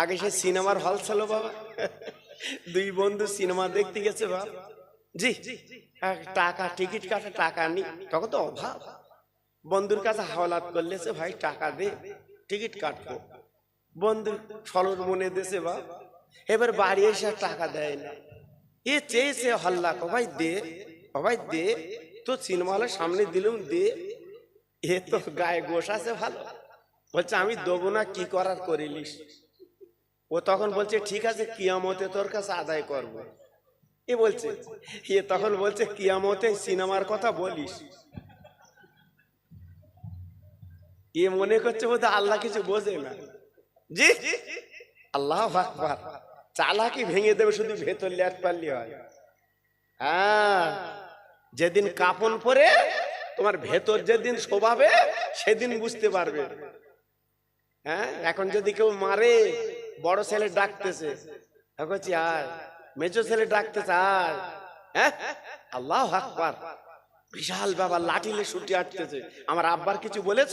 আগে সে সিনেমার হল ছিল বাবা। দুই বন্ধু সিনেমা দেখতে গেছে বাবা জি হ্যাঁ, টাকা টিকিট কাটা টাকা নি। তখন তো অভাব। বন্ধুর কাছে হাওলাত করলেছে ভাই টাকা দে টিকিট কাটবো। বন্ধু সরল মনে দেশে বা এবার বাড়ি এসে টাকা দেয় না। এ চেয়েছে হল্লা কো ভাই দে ভাই দে তো সিনেমা হলের সামনে দিলুম দে। এ তো গায়ে গোস আছে ভালো। বলছে আমি দেবো না কি করার করিলিস? ও তখন বলছে, ঠিক আছে, কিয়ামতে তোর কাছে আদায় করব। এ বলছে? এ তখন বলছে, কিয়ামতে সিনেমার কথা বলিস। এ মনে করছে বোধহয় আল্লাহ কিছু বোঝে না। জি? আল্লাহ চালাকি ভেঙে দেবে শুধু ভেতর লেট পারলি হয়। হ্যাঁ যেদিন কাপন পরে তোমার ভেতর যেদিন শোভাবে, সেদিন বুঝতে পারবে। হ্যাঁ এখন যদি কেউ মারে বড় ছেলে ডাকতেছে। আয়, মেজো ছেলে ডাকতেছে, আয়। হ্যাঁ? আল্লাহ আকবার। বিশাল বাবা লাঠিলে ছুটি আটতেছে আমার আব্বার কিছু বলেছ?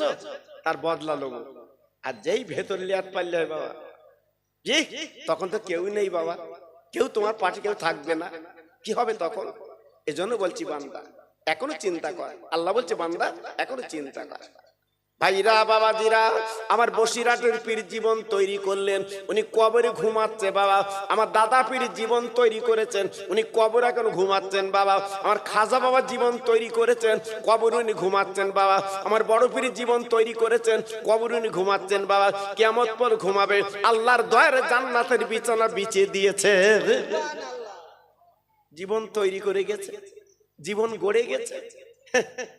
তার বদলা লোক আর যেই ভেতর লিয়াত পারলে বাবা। জি তখন তো কেউই নেই বাবা। কেউ তোমার পাশে কেউ থাকবে না। কি হবে তখন? এজন্য বলছি, বান্দা, এখনও চিন্তা কর। আল্লাহ বলছে, বান্দা, এখনও চিন্তা কর। ভাইরা, বাবাজিরা, আমার বসিরাটের পীর জীবন তৈরি করলেন। উনি কবরে ঘুমাচ্ছে, বাবা। আমার দাদা পীর জীবন তৈরি করেছেন। উনি কবর এখন ঘুমাচ্ছেন, বাবা। আমার খাজা বাবা জীবন তৈরি করেছেন। কবর উনি ঘুমাচ্ছেন, বাবা। আমার বড় পীর জীবন তৈরি করেছেন। কবর উনি ঘুমাচ্ছেন, বাবা। কেমত পর ঘুমাবে। আল্লাহর দয়ার জান্নাতের বিছানা বিছিয়ে দিয়েছে। জীবন তৈরি করে গেছে। জীবন গড়ে গেছে।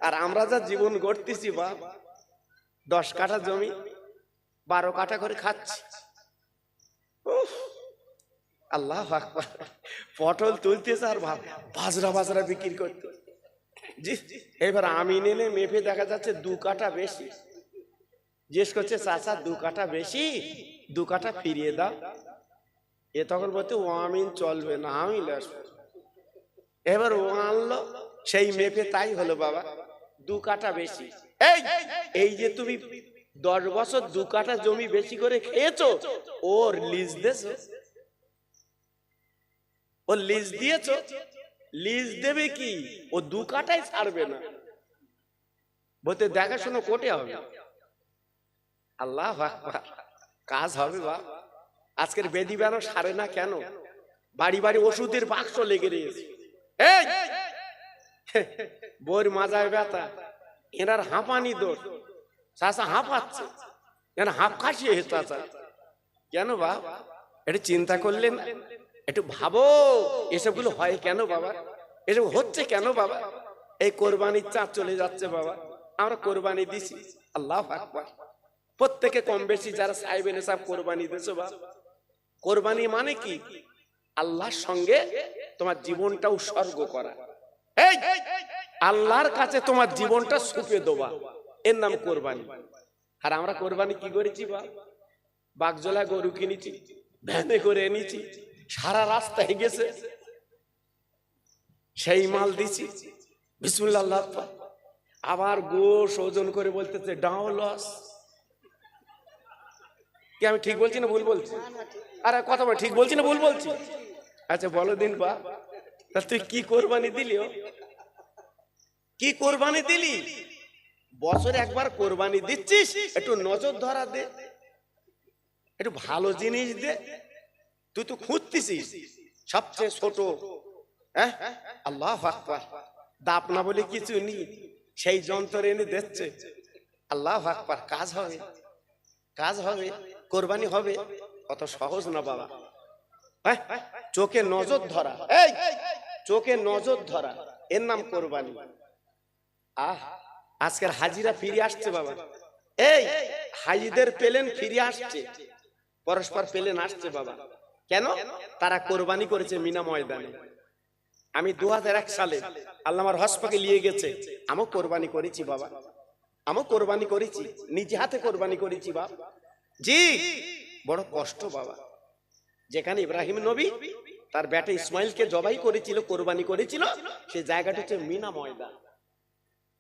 আর আমরা যা জীবন গড়তেছি, বাবা। দশ কাঠা জমি, বারো কাঠা করে খাচ্ছি। আল্লাহ আকবার। পটল তুলতেছে আর বাজরা বাজরা বিক্রি করতে। জি, এবার আমি নেনে মেপে দেখা যাচ্ছে দু কাঠা বেশি। জিজ্ঞেস করছে, চাচা, দু কাঠা বেশি? দু কাঠা ফিরিয়ে দাও। এ তখন বলতে ও আমিন, চলবে না, আমি এবার ও আনলো, সেই মেপে তাই হলো বাবা। দু কাঠা বেশি। এই এই যে তুমি দশ বছর দু কাঠা জমি বেশি করে খেয়েছো, ওর লিজ দেছো। ও লিজ দিয়েছ? লিজ দেবে কি? ও দু কাঠাই ছাড়বে না। বলতে দেখাশোনা কোটে হবে। আল্লাহ। কাজ হবে বা? আজকের বেদি বেড়ো সারে না কেন? বাড়ি বাড়ি ওষুধের বাক্স লেগে রয়েছে। এই! বইয়ের মাজায় ব্যথা। এনার হাঁপানি দোষ। চাষা হাঁপাচ্ছে। কেন হাঁপ খাসিয়ে চাষা কেন বা? একটু চিন্তা করলেন? একটু ভাবো, এসবগুলো হয় কেন বাবা? এসব হচ্ছে কেন বাবা? এই কোরবানির চাপ চলে যাচ্ছে বাবা। আমরা কোরবানি দিছি। আল্লাহ আকবার। প্রত্যেকে কম বেশি যারা সাহেবেন সব কোরবানি দিয়েছ বা। কোরবানি মানে কি? আল্লাহর সঙ্গে তোমার জীবনটা উৎসর্গ করা। এই! আল্লাহর কাছে তোমার জীবনটা সুপে দেবা। এর নাম কোরবানি। আর আমরা কোরবানি কি করেছি বা? বাগজলা গরু কিনেছি, ভ্যানে করে এনেছি, সারা রাস্তায় গেছে। সেই মাল দিছি। বিসমুল্লাহ। আবার গোশ ওজন করে বলতেছে, ডাও লস। কি আমি ঠিক বলছি না ভুল বলছি? আরে কথা ঠিক বলছি না ভুল বলছি? আচ্ছা বলো দিন বা তা তুই কি কোরবানি দিলি ও? কি কোরবানি দিলি? বছরে একবার কোরবানি দিচ্ছিস? একটু নজর ধরা দে। একটু ভালো জিনিস দে। তুই তো খুঁজতেছিস। সবচেয়ে ছোট। হ্যাঁ? আল্লাহ আকবার। দাপনা বলে কিছু নেই সেই যন্ত্র এনে দিচ্ছে। আল্লাহ আকবার। কাজ হবে। কাজ হবে। কোরবানি হবে। অত সহজ না বাবা। হ্যাঁ? চোখে নজর ধরা। এই! চোখে নজর ধরা। এর নাম কোরবানি। আহ আজকের হাজিরা ফিরে আসছে বাবা। এই হাজিদের পেলেন ফিরে আসছে। পরস্পর পেলেন আসছে বাবা। কেন? তারা কোরবানি করেছে মিনা ময়দানে। আমি দুহাজার এক সালে আল্লাহ আমার হসপাকে নিয়ে গেছে। আমিও কোরবানি করেছি বাবা। আমিও কোরবানি করেছি। নিজে হাতে কোরবানি করেছি বাবা জি বড় কষ্ট বাবা। যেখানে ইব্রাহিম নবী তার ব্যাটে ইসমাইলকে জবাই করেছিল কোরবানি করেছিল সেই জায়গাটা হচ্ছে মিনা ময়দান।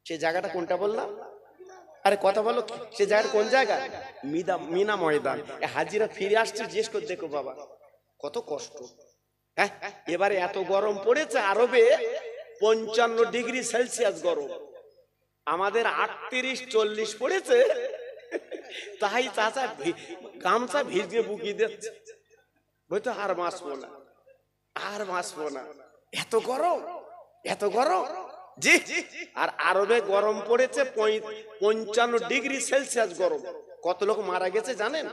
সেই জায়গাটা কোনটা বললাম আরে কথা বলো সে জায়গার কোন জায়গা? মিদা, মিনা ময়দান। হাজিরা ফিরে আসছে, জিজ্ঞেস করে দেখো বাবা। কত কষ্ট। হ্যাঁ? এবারে এত গরম পড়েছে, আরবে পঞ্চান্ন ডিগ্রি সেলসিয়াস গরম। আমাদের আটত্রিশ, চল্লিশ পড়েছে। তাই চাচা গামছা ভিজে বুকি দিচ্ছে। বলতো আর মাসবো না। আর মাসবো না। এত গরম? এত গরম? জি, আর আরবে গরম পড়েছে পঞ্চান্ন ডিগ্রি সেলসিয়াস গরম। কত লোক মারা গেছে জানেন?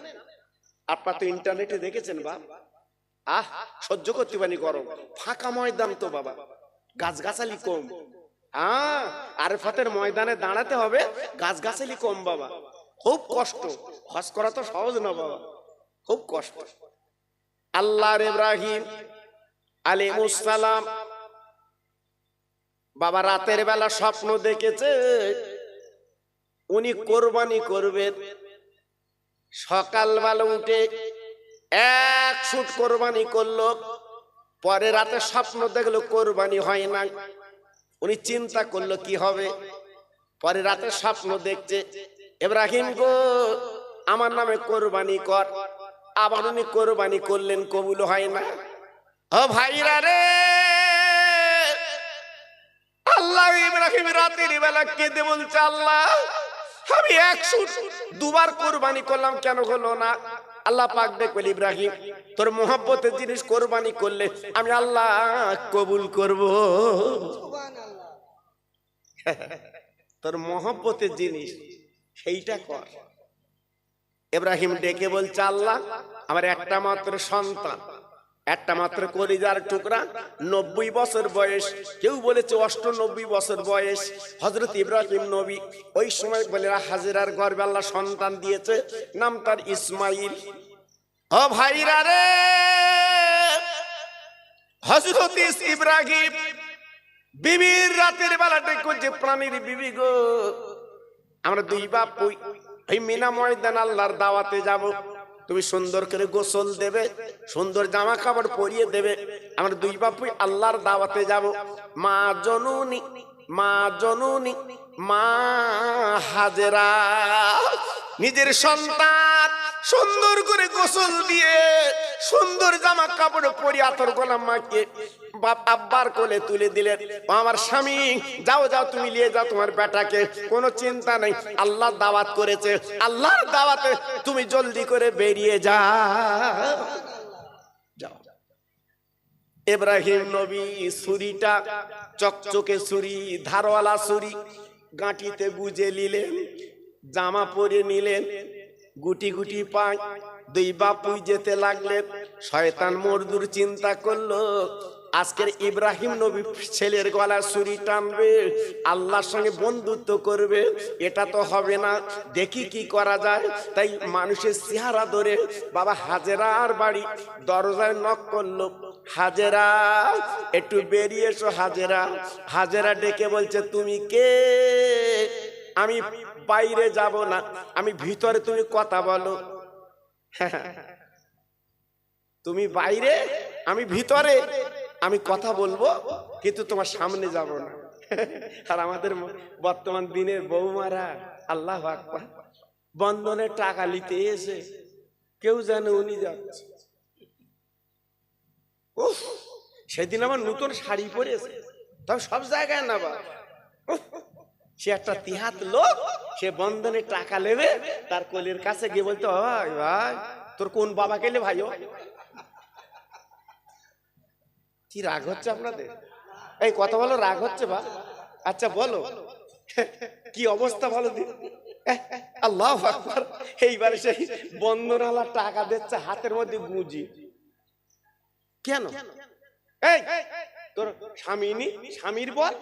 আপনার তো ইন্টারনেটে দেখেছেন বা আহ, সহ্য করতে পারি গরম। ফাঁকা ময়দান তো বাবা। গাছগাছালি কম। হ্যাঁ আরেফাতের ময়দানে দাঁড়াতে হবে, গাছগাছালি কম বাবা। খুব কষ্ট। হজ করা তো সহজ না বাবা। খুব কষ্ট। আল্লাহর ইব্রাহিম আলিমুসালাম বাবা রাতের বেলা স্বপ্ন দেখেছে। উনি কোরবানি করবেন সকালবেলা উঠে এক শুট কোরবানি করল। পরে রাতে স্বপ্ন দেখল কোরবানি হয় না উনি চিন্তা করল, কি হবে? পরে রাতে স্বপ্ন দেখছে এব্রাহিম গো, আমার নামে কোরবানি কর। আবার উনি কোরবানি করলেন, কবুল হয় না। ও ভাইরা রে! আল্লাহ ইব্রাহিম রাতের বেলা কেঁদে বলছে আল্লাহ আমি একশো দুবার কোরবানি করলাম কেন হলো না? আল্লাহ পাক দেখবেন ইব্রাহিম তোর মোহাব্বতের জিনিস কোরবানি করলে আমি আল্লাহ কবুল করব। তোর মোহাব্বতের জিনিস সেইটা কর। ইব্রাহিম ডেকে বলছে আল্লাহ আমার একটা মাত্র সন্তান একটা মাত্র কলিজার টুকরা, নব্বই বছর বয়স। কেউ বলেছে অষ্টনব্বই বছর বয়স। হজরত ইব্রাহিম নবী ওই সময় বলে হাজিরার গর্বে আল্লাহ সন্তান দিয়েছে নাম তার ইসমাইল। ও ভাইরা রে! হজরত ইব্রাহিম, বিবির রাতের বেলাটা করছে প্রাণীর বিবি গো। আমরা দুই বাপ, ওই মিনা ময়দান আল্লাহর দাওয়াতে যাব। তুমি সুন্দর করে গোসল দেবে, সুন্দর জামা কাপড় পরিয়ে দেবে। আমার দুই বাপুই আল্লাহর দাওয়াতে যাব। মা জননী মা জননী, মা হাজেরা, নিজের সন্তান সুন্দর করে গোসল দিয়ে সুন্দর জামা কাপড় পরি আতর গোলাম মাকে বাপ আব্বার কোলে তুলে দিলেন। আমার স্বামী, যাও যাও, তুমি নিয়ে যাও তোমার বেটাকে। কোনো চিন্তা নেই, আল্লাহ দাওয়াত করেছে। আল্লাহর দাওয়াতে তুমি জলদি করে বেরিয়ে যাও। যাও। ইব্রাহিম নবী ছুরিটা, চকচকে ছুরি, ধারওয়ালা ছুরি, গাঁটিতে গুজে নিলেন, জামা পরে নিলেন গুটি গুটি পায় দুই বাপুই যেতে লাগলেন। শয়তান মরদুর চিন্তা করল, আজকের ইব্রাহিম নবী ছেলের গলা ছুরি টানবে, আল্লাহর সঙ্গে বন্ধুত্ব করবে, এটা তো হবে না। দেখি কি করা যায়। তাই মানুষের চেহারা ধরে বাবা হাজেরার বাড়ি দরজায় নক করল, হাজেরা, একটু বেরিয়ে এসো হাজেরা। হাজেরা ডেকে বলছে, তুমি কে? আমি বাইরে যাব না। আমি ভিতরে তুমি কথা বলো। তুমি বাইরে, আমি ভিতরে। আমি কথা বলব, কিন্তু তোমার সামনে যাব না। আর আমাদের বর্তমান দিনের বৌমারা, আল্লাহ আকবার বন্ধনের টাকা নিতে এসে কেউ জানে উনি যাচ্ছে। সেদিন আমার নতুন শাড়ি পরেছে। তবে সব জায়গায় না বা। সে একটা তিহাত লোক, সে বন্ধনে টাকা নেবে, তার কোলের কাছে গিয়ে বলতে ভাই ভাই, তোর কোন বাবা কেলে ভাই ও?" কি রাগ হচ্ছে আপনাদের? এই কথা বলো রাগ হচ্ছে বা? আচ্ছা বলো। কি অবস্থা বলো দি? আল্লাহ এইবারে সেই বন্ধনালা টাকা দিচ্ছে হাতের মধ্যে গুঁজি। কেন? এই, তোর স্বামী স্বামীর বর?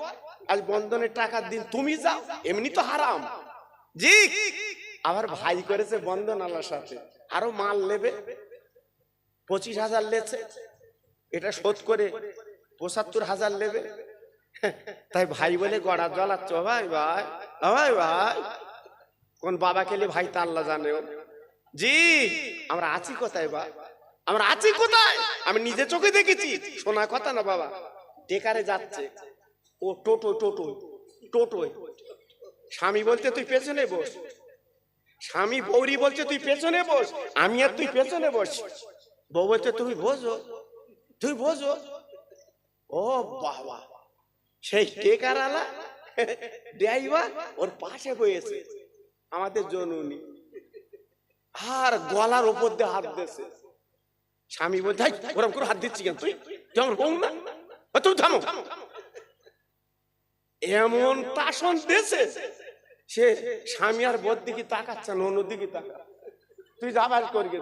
আজ বন্ধনের টাকার দিন তুমি যাও এমনি তো হারাম। জি। আবার ভাই করেছে বন্ধন আল্লাহর সাথে। আরও মাল নেবে পঁচিশ হাজার লেছে এটা শোধ করে পঁচাত্তর হাজার নেবে। তাই ভাই বলে গড়া জ্বলাচ্ছ ভাই ভাই ভাই ভাই। কোন বাবা কেলে ভাই তা আল্লাহ জানে ও। জি। আমরা আছি কোথায় বা? আমরা আছি কোথায়? আমি নিজে চোখে দেখেছি শোনা কথা না বাবা। টেকারে যাচ্ছে। ও টোটো টোটো টোটোয় স্বামী বলতে তুই পেছনে বস। স্বামী বৌরি বলছে, তুই পেছনে বস। আমি আর তুই পেছনে বস বউ বলছে, তুমি বোঝো তুই বোঝো। ও বাবা, সেই টেকার আলা, ড্রাইভার ওর পাশে বয়েছে, আমাদের জননী। আর গলার উপর দিয়ে হাত দিয়েছে। স্বামী বলছে ওরকম করে হাত দিচ্ছি কেন তুই? আমার বউ না? তুমি থামো। এমন তাসন দিয়েছে সে স্বামী আর বোর দিকে তাকাচ্ছে না অন্য দিকে তাকা তুই যাবার করবে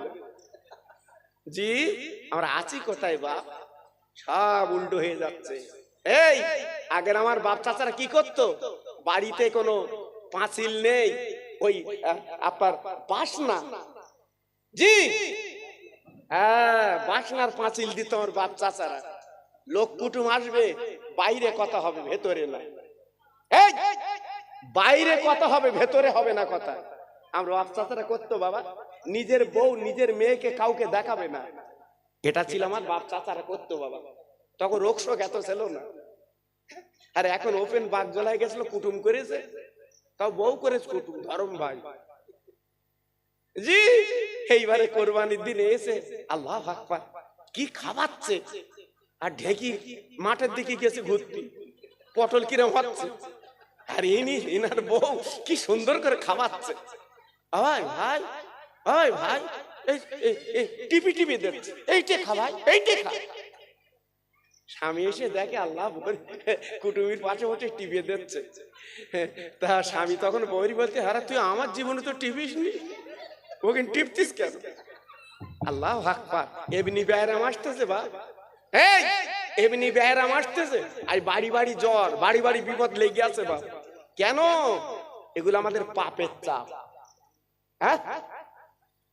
জি, আমরা আছি কোথায় বাপ? সব উল্টো হয়ে যাচ্ছে। এই, আগের আমার বাপ চাচারা কি করতো? বাড়িতে কোনো পাঁচিল নেই, ওই আপনার বাসনা। জি হ্যাঁ বাসনার পাঁচিল দিত আমার বাপ চাচারা। লোক কুটুম আসবে, বাইরে কথা হবে, ভেতরে না বাইরে কথা হবে, ভেতরে হবে না কথা। আমরা বাপ চাচারা করতো বাবা, নিজের বউ, নিজের মেয়েকে কাউকে দেখাবে না। এটা ছিল আমার বাপ চাচারা করতো বাবা। তখন রোগ শোক এত ছিল না। আর এখন ওপেন বাঘ জ্বলাই গেছিল, কুটুম করেছে। তাও বউ করেছে কুটুম, ধরম ভাই। জি, এইবারে কোরবানির দিনে এসে আল্লাহ আকবার, কি খাওয়াচ্ছে? আর ঢেকি মাঠের দিকে গেছে ঘুরতে। পটল কিরম হচ্ছে? আর ইনি ইনার বউ কি সুন্দর করে খাওয়াচ্ছে। ভাই ভাই ভাই এই টিপি টিপি দিচ্ছে এইটে খাওয়াই এইটে খা। স্বামী এসে দেখে আল্লাহ কুটুমির পাশে বসে টিপে দিচ্ছে। তা স্বামী তখন বৌরি বলতে হারা তুই আমার জীবনে তো টিপিস নি। ওকে টিপতিস কেন? আল্লাহ আকবার এমনি ব্যায়াম আসতেছে বা এই, এমনি ব্যায়াম আসতেছে। আর বাড়ি বাড়ি জ্বর, বাড়ি বাড়ি বিপদ লেগে আছে বা কেন? এগুলো আমাদের পাপের চাপ। হ্যাঁ?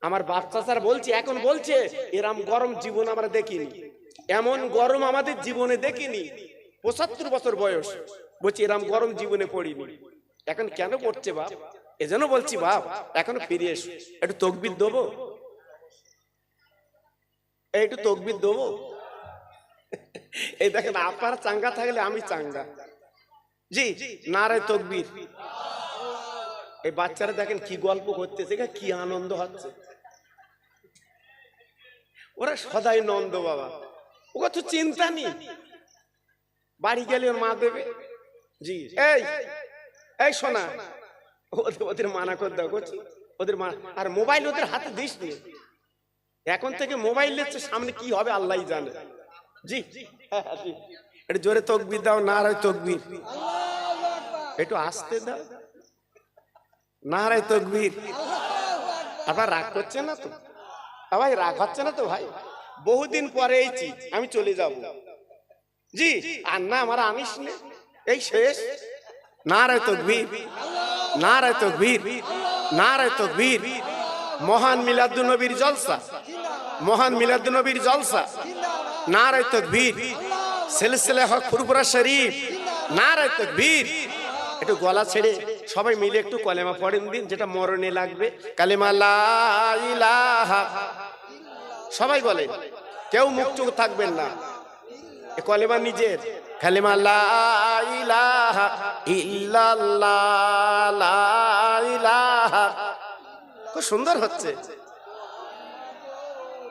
আমার বাচ্চা স্যার বলছে, এখন বলছে, এরম গরম জীবন আমরা দেখিনি। এমন গরম আমাদের জীবনে দেখিনি। পঁচাত্তর বছর বয়স। বলছি, এরম গরম জীবনে পড়িনি। এখন কেন পড়ছে বাপ? এজন্য বলছি, বাপ, এখন ফিরে এসো। একটু তকবির দেবো? একটু তকবির দেবো? এই দেখেন আপনার চাঙ্গা থাকলে আমি চাঙ্গা। জি নারায় তকবির। এই বাচ্চারা দেখেন কি গল্প করতেছে কি আনন্দ হচ্ছে। ওরা সদাই নন্দ বাবা। ওকে তো চিন্তা নেই। বাড়ি গেলে ওর মা দেবে। জি এই এই শোনা ওদের মানা করে দাও করছি। ওদের মা আর মোবাইল ওদের হাতে দিস নি। এখন থেকে মোবাইল নিচ্ছে সামনে কি হবে আল্লাহ জানে। জি। হ্যাঁ, হ্যাঁ, জি। একটু জোরে তকবির দাও না আর তকবির। একটু আসতে দাও। না রে তকবীর। আবার রাগ করছে না তো? ভাই, রাগ হচ্ছে না তো ভাই? বহুদিন পরে এইছি আমি চলে যাব। জি, আর না, আমার আনিস নে এই শেষ। না রে তকবীর। না রে তকবীর। না রে তকবীর। মহান মিলাদুন নবীর জলসা। মহান মিলাদুন নবীর জলসা। না রে তকবীর। সিলসিলা হক, ফুরফুরা শরীফ না রে তকবীর। একটু গলা ছেড়ে সবাই মিলে একটু কলেমা পড়েন দিন, যেটা মরণে লাগবে। কালেমা লা ইলাহা। সবাই বলে, কেউ মুখ চোখ থাকবেন না। এ কলেমা নিজের। কালেমা লা ইলাহা ইল্লাল্লাহ, লা ইলাহা। খুব সুন্দর হচ্ছে।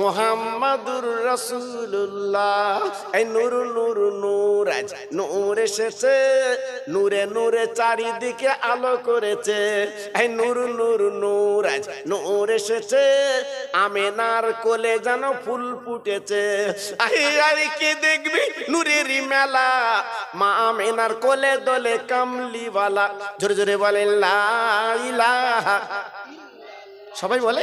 মুহাম্মাদুর রাসূলুল্লাহ। এই নূর নূর নূর আজ নূর এসেছে, নূরে নূরে চারিদিকে আলো করেছে। এই নূর নূর নূর আজ নূর এসেছে, আমেনার কোলে যেন ফুল ফুটেছে। আই কে দেখবি নূরেরই মেলা? মা আমেনার কোলে দোলে কামলিওয়ালা। জোরে জোরে বলে লা ইলাহা সবাই বলে?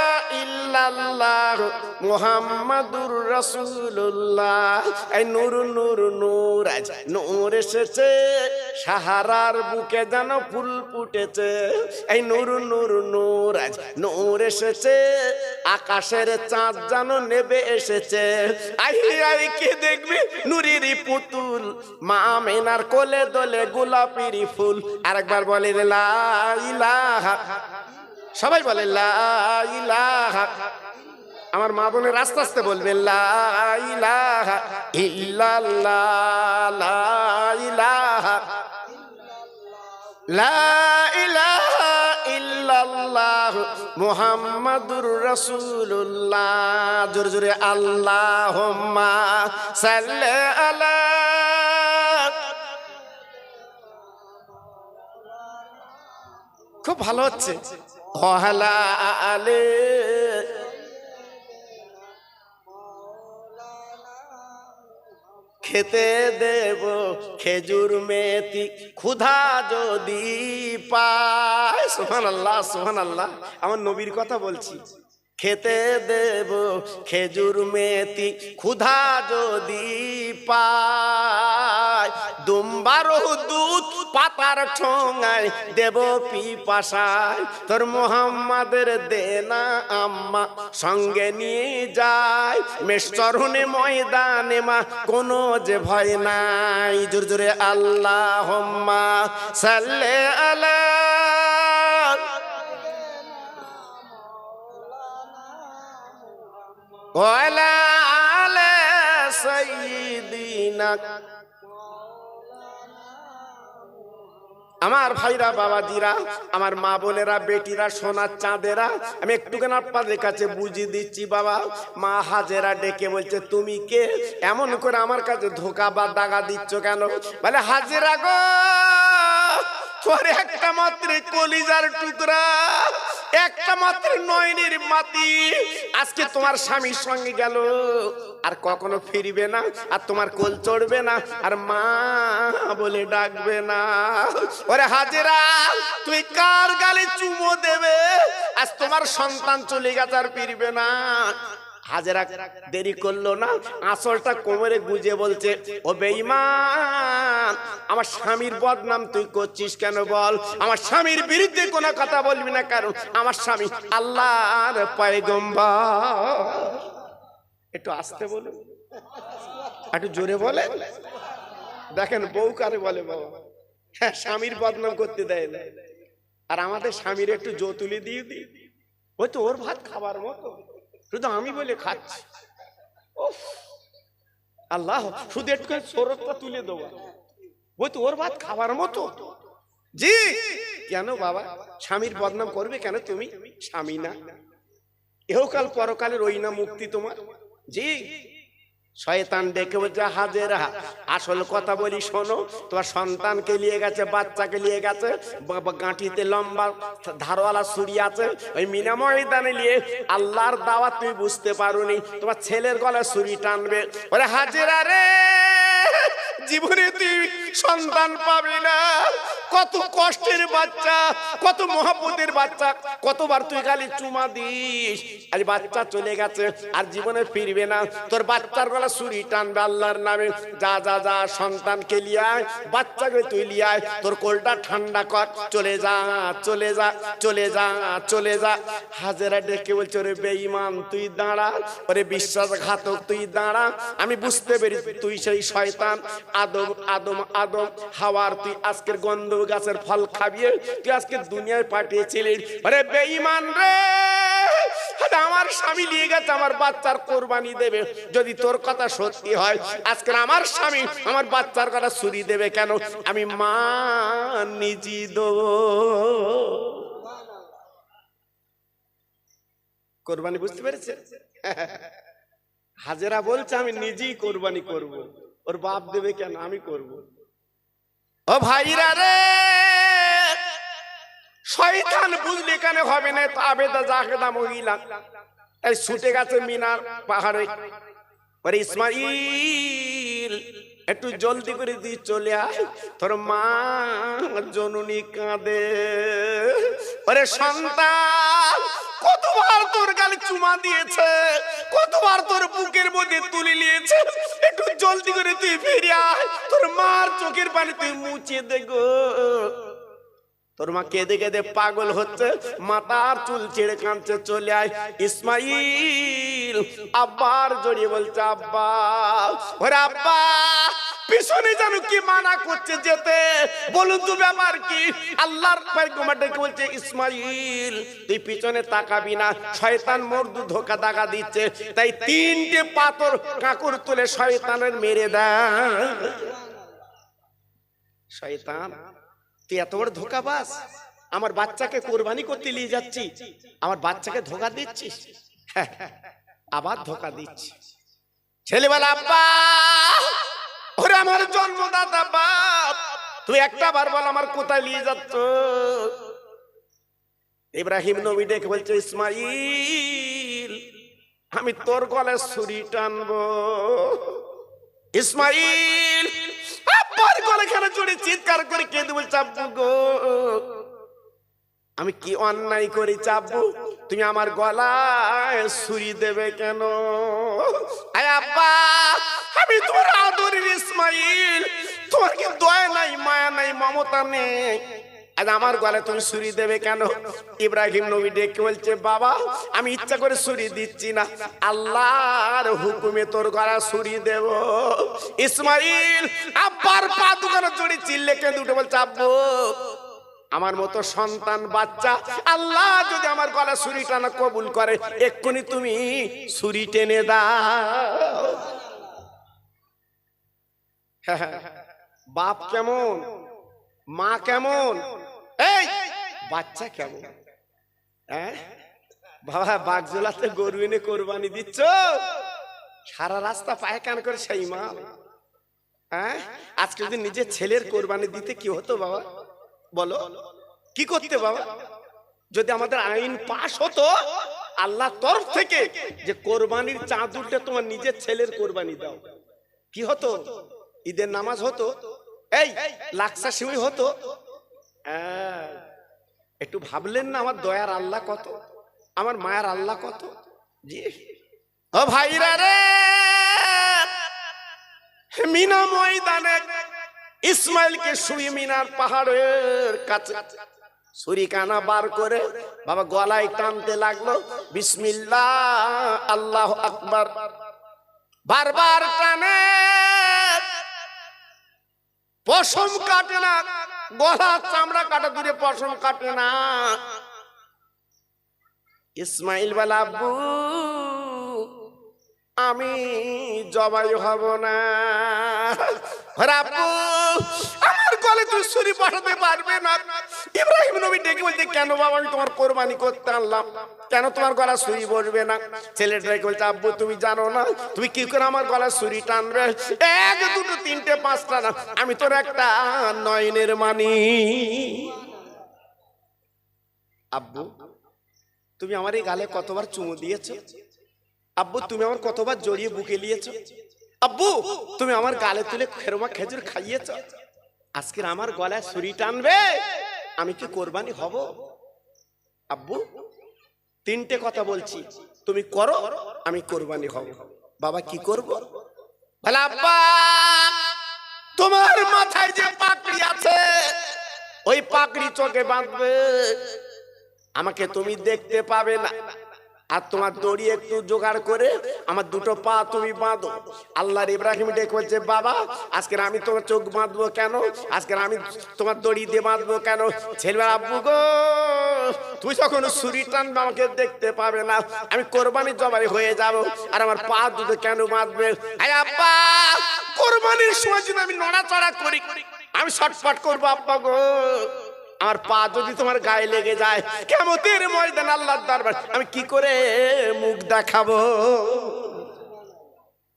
ইল্লাল্লাহ মুহাম্মাদুর রাসূলুল্লাহ। এই নূর নূর নূর, আজ নূর এসেছে। সাহারার বুকে যেন ফুল ফুটেছে। এই নূর নূর নূর, আজ নূর এসেছে। আকাশের চাঁদ যেন নেবে এসেছে। আই আই কে দেখবি? নুরির পুতুল। মা মেনার কোলে দোলে গোলাপির ফুল। আরেকবার বলে লা ইলাহা সবাই বলে, লা ইলাহা আমার মা বোনের আস্তে আস্তে বলবে মুহাম্মাদুর রাসূলুল্লাহ। জোরে জোরে, আল্লাহুম্মা সাল্লি আলা খুব ভালো হচ্ছে। আলে খেতে দেব খেজুর মেথি, ক্ষুধা যদি পায়। সোহান আল্লাহ সোহান আল্লাহ আমার নবীর কথা বলছি। খেতে দেব খেজুর মেথি, ক্ষুধা যদি পায়। দুম্বারো দুধ পাতার ঠোঙায় দেব পিপাসায়। তোর মোহাম্মদের দেনা আম্মা, সঙ্গে নিয়ে যায় মেশরণে ময়দানে মা, কোনো যে ভয় নাই। জোর জোরে আল্লাহ সাল্লে আলা ওয়ালা আলা সাইয়্যিদিনা। আমার ভাইরা বাবা দিরা আমার মা বোনেরা, বেটিরা, সোনার চাঁদেরা, আমি একটুখানি আপনাদের কাছে বুঝিয়ে দিচ্ছি, বাবা, মা হাজেরা ডেকে বলছে, তুমি কে? এমন করে আমার কাছে ধোকা বা দাগা দিচ্ছ কেন? বলে, হাজেরা গো, তোর একটা মাত্র কলিজার টুকরা একটা মাত্র নয়নের মাতি আজকে তোমার স্বামীর সঙ্গে গেল। আর কখনো ফিরবে না, আর তোমার কোল চড়বে না, আর মা বলে ডাকবে না। ওরে হাজেরা, তুই কার গালে চুমো দেবে? আজ তোমার সন্তান চলে গেছে আর ফিরবে না। হাজেরা দেরি করল না, আসলটা কোমরে গুজে বলছে, ও বেঈমান, আমার স্বামীর বদনাম তুই করছিস কেন বল? আমার স্বামীর বিরুদ্ধে কোনো কথা বলবি না কারণ আমার স্বামী আল্লাহর পয়গম্বর। একটু আসতে বলুন। একটু জোরে বলে দেখেন বউ কারে বলে বাবা। হ্যাঁ স্বামীর বদনাম করতে দেয় না। আর আমাদের স্বামীর একটু জো তুলে দিয়ে দিই। ওই তো ওর ভাত খাবার মতো। শুধু আমি বলে খাচ্ছি। আল্লাহ শুধু একটু সরতটা তুলে দেবো ওই তো ওর ভাত খাবার মতো। জি। কেন বাবা? স্বামীর বদনাম করবে কেন তুমি? স্বামী না। এহকাল পরকালের ওই না মুক্তি তোমার। জি। শয়তান ডেকে বলছে, হাজেরা, আসল কথা বলি শোনো, তোমার সন্তানকে নিয়ে গেছে, বাচ্চাকে নিয়ে গেছে গাঁটিতে লম্বা ধারওয়ালা ছুরি আছে, ওই মিনা ময়দানে নিয়ে আল্লাহর দাওয়াত তুমি বুঝতে পারোনি, তোমার ছেলের গলায় ছুরি টানবে। ওরে হাজেরা রে! জীবনে তুই সন্তান পাবি না। কত কষ্টের বাচ্চা, কত মহাপতের বাচ্চা, কতবার তুই খালি চুমা দিস। আজ বাচ্চা চলে গেছে, আর জীবনে ফিরবে না। তোর বাচ্চার গলা ছুরি টানবে আল্লাহর নামে। যা যা যা, সন্তানকে লিয়ায় বাচ্চাকে তুই লিয়ায় তোর কোলটা ঠান্ডা কর। চলে যা চলে যা চলে যা চলে যা। হাজেরা ডেকে বলছে, ওরে বেঈমান, তুই দাঁড়া। ওরে বিশ্বাসঘাতক, তুই দাঁড়া। আমি বুঝতে পেরেছি, তুই সেই শয়তান। আদম আদম আদম, হাওয়ার, তুই আজকের গন্ধ গাছের ফল খাবিয়ে তুই আজকে দুনিয়ায় পাঠিয়েছিলি আরে বেঈমান রে! আমার স্বামী নিয়ে গেছে, আমার বাচ্চার কোরবানি দেবে। যদি তোর কথা সত্যি হয় আজকে আমার স্বামী আমার বাচ্চার কথা ছুরি দেবে কেন? আমি মা নিজি কোরবানি বুঝতে পেরেছে? হাজেরা বলছে, আমি নিজেই কোরবানি করব। ওর বাপ দেবে কেন? আমি করব। ও ভাইরা রে, শয়তান বুঝলি কেন হবে না? তাবেদা জাহেদা মহিলা। এই ছুটে গেছে মিনার পাহাড়ে। ওরে ইসমাইল, একটু জলদি করে দিয়ে চলে আয়। তোর মা জননী কাঁদে। ওরে সন্তান, কতবার তোর গালে চুমা দিয়েছে? কতবার তোর বুকের মধ্যে তুলে নিয়েছে? একটু জলদি করে তুই ফিরে আয়। তোর মার চোখের পানি তুই মুছে দেখো তোর মা কেঁদে কেঁদে পাগল হচ্ছে, মাথার চুল ছেড়ে কাঁদছে, চলে আয়। ইসমাইল আব্বার জড়িয়ে বলছে, আব্বা, ওরে আব্বা পিছনে জানো কি মানা করছে যেতে? বলুন তো ব্যাপার কি? আল্লাহর পায়গম্বর ডেকে বলছে ইসমাইল তুই পিছনে তাকাবি না। শয়তান মর্দু ধোকা দাগা দিচ্ছে। তাই তিনটে পাথর কাকুর তুলে শয়তানের মেরে দেয় শয়তান তুই এত বড় ধোকাবাস আমার বাচ্চাকে কোরবানি করতে নিয়ে যাচ্ছি। আমার বাচ্চাকে ধোকা দিচ্ছিস? হ্যাঁ, আবার ধোকা দিচ্ছি। ছেলেবেলা আব্বা! ওরে আমার জন্মদাতা বাপ, তুই একটা বার বল আমার কোথায় নিয়ে যাচ্ছ? ইব্রাহিম নবী ডেকে বলছে, ইসমাইল, আমি তোর গলায় ছুরি টানবো। ইসমাইল, আব্বার গলে খেলে চড়ে চিৎকার করে কেঁদে বলছে, আব্বু গো, আমি কি অন্যায় করি চাব্বু তুমি আমার গলায় ছুরি দেবে কেন? আমি তোমার আদরের ইসমাইল। তোমার কি দয়া নাই, মায়া নাই, মমতা নেই? আজ আমার গলায় তুমি ছুরি দেবে কেন? ইব্রাহিম নবী ডেকে বলছে, বাবা, আমি ইচ্ছা করে ছুরি দিচ্ছি না। আল্লাহর হুকুমে তোর গলা ছুরি দেব। ইসমাইল আব্বার পা দোকানে জড়ি চিল্লে কেঁদে উঠে বলছে, আব্বু আমার মতো সন্তান, বাচ্চা, আল্লাহ যদি আমার গলা ছুরি টানা কবুল করে, এক্ষুনি তুমি ছুরি টেনে দাও। বাপ কেমন? মা কেমন? এই, বাচ্চা কেমন? হ্যাঁ? বাবা, বাগজোলাতে গরু এনে কোরবানি দিচ্ছ? সারা রাস্তা পায়খান করে সেই মা। হ্যাঁ? আজকে যদি নিজের ছেলের কোরবানি দিতে কি হতো বাবা? বলো কি করতে বাবা? যদি আমাদের আইন পাশ হতো আল্লাহ তরফ থেকে যে কোরবানির চাঁদ উঠলে তোমার নিজের ছেলের কোরবানি দাও। কি হতো? ঈদের নামাজ হতো? এই লাক্সা সিমই হতো? হ্যাঁ, একটু ভাবলেন না আমার দয়ার আল্লাহ কত? আমার মায়ের আল্লাহ কত? জি। ও ভাইরা রে! মিনা ময়দানে ইসমাইলকে শুই মিনার পাহাড়ের কাছে ছুরিকানা বার করে বাবা গলায় টানতে লাগল, বিসমিল্লাহ, আল্লাহ আকবার। বারবার টানে। পশম কাটে না, গলা চামড়া কাটা দূরে পশম কাটে না। ইসমাইল বলা, আব্বু, আমি জবাই হব না। আমি কোরবানি করতে কেন তোমার তুমি তুমি কি করে টানবে? দুটো, তিনটে, পাঁচটা আমি তোর একটা নয়নের মানি। আব্বু, তুমি আমার এই গালে কতবার চুমু দিয়েছ? আব্বু, তুমি আমার কতবার জড়িয়ে বুকে নিয়েছো? আব্বু, তুমি আমার গালে তুলে খেরমা খেজুর খাইয়েছ। আজকের আমার গলায় ছুরি টানবে। আমি কি কোরবানি হব? আব্বু, তিনটে কথা বলছি। তুমি করো, আমি কোরবানি হব। বাবা, কি করব? বলে, আব্বা, তোমার মাথায় যে পাকড়ি আছে, ওই পাকড়ি চোখে বাঁধবে। আমাকে তুমি দেখতে পাবে না। আর তোমার দড়ি একটু জোগাড় করে আমার দুটো পা তুমি বাঁধো। আল্লাহর ইব্রাহিম ডেকে বলছে, বাবা আজকে আমি তোমার চোখ বাঁধবো কেন? আজকে আমি তোমার দড়ি দিয়ে বাঁধবো কেন? ছেলে আব্বু গো, তুই যখন ছুরি টানবে আমাকে দেখতে পাবে না, আমি কোরবানি জবাই হয়ে যাব। আর আমার পা দুটো কেন বাঁধবে? আয় আব্বা, কোরবানির সময় যদি আমি নড়াচড়া করি, আমি ছটফট করব, আব্বা গো। আমার পা যদি তোমার গায়ে লেগে যায়, কেমতের ময়দান আল্লাহর দরবার। আমি কি করে মুখ দেখাবো?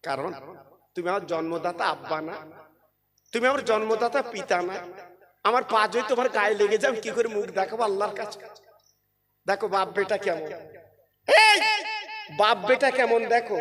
কারণ তুমি আমার জন্মদাতা আব্বা না, তুমি আমার জন্মদাতা পিতা না। আমার পা যদি তোমার গায়ে লেগে যায়, আমি কি করে মুখ দেখাবো আল্লাহর কাছে? দেখো, বাপ বেটা কেমন? বাপ বেটা কেমন দেখো?